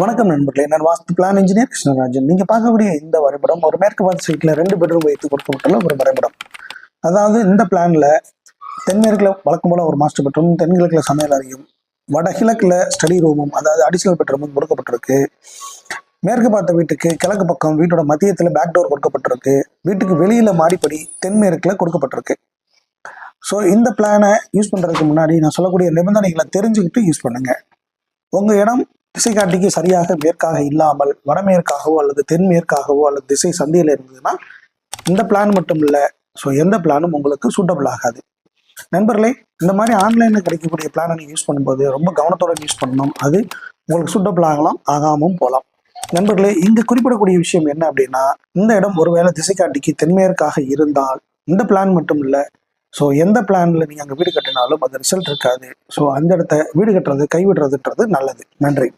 வணக்கம் நண்பர்களே நான் வாஸ்து பிளான் இன்ஜினியர் கிருஷ்ணராஜன். நீங்க பார்க்கக்கூடிய இந்த வரைபடம் ஒரு மேற்கு பார்த்து சைட்ல ரெண்டு பெட்ரூம் வைத்து கொடுக்கப்பட்டுள்ள ஒரு வரைபடம். அதாவது இந்த பிளான்ல தென்மேற்குல வழக்கம் போல ஒரு மாஸ்டர் பெட்ரூம் தென்கிழக்குல சமையல் அறையும் வடகிழக்குல ஸ்டடி ரூமும் அதாவது அடிஷனல் பெட்ரூமும் கொடுக்கப்பட்டிருக்கு. மேற்கு பார்த்த வீட்டுக்கு கிழக்கு பக்கம் வீட்டோட மத்தியத்துல பேக் டோர் கொடுக்கப்பட்டிருக்கு. வீட்டுக்கு வெளியில மாடிப்படி தென்மேற்குல கொடுக்கப்பட்டிருக்கு. ஸோ இந்த பிளானை யூஸ் பண்ணுறதுக்கு முன்னாடி நான் சொல்லக்கூடிய நிபந்தனைகளை தெரிஞ்சுக்கிட்டு யூஸ் பண்ணுங்க. உங்கள் இடம் திசைகாட்டிக்கு சரியாக மேற்காக இல்லாமல் வடமேற்காகவோ அல்லது தென்மேற்காகவோ அல்லது திசை சந்தையில் இருந்ததுன்னா இந்த பிளான் மட்டும் இல்லை. ஸோ எந்த பிளானும் உங்களுக்கு சூட்டபிள் ஆகாது. நண்பர்களே இந்த மாதிரி ஆன்லைனில் கிடைக்கக்கூடிய பிளானை நீங்கள் யூஸ் பண்ணும்போது ரொம்ப கவனத்தோட யூஸ் பண்ணணும். அது உங்களுக்கு சூட்டபிள் ஆகலாம் ஆகாமும் போகலாம். நண்பர்களே இங்கே குறிப்பிடக்கூடிய விஷயம் என்ன அப்படின்னா இந்த இடம் ஒருவேளை திசைக்காட்டிக்கு தென்மேற்காக இருந்தால் இந்த பிளான் மட்டும் இல்லை. ஸோ எந்த பிளானில் நீங்கள் அங்கே வீடு கட்டினாலும் அது ரிசல்ட் இருக்காது. ஸோ அந்த இடத்த வீடு கட்டுறது கைவிடுறதுன்றது நல்லது. நன்றி.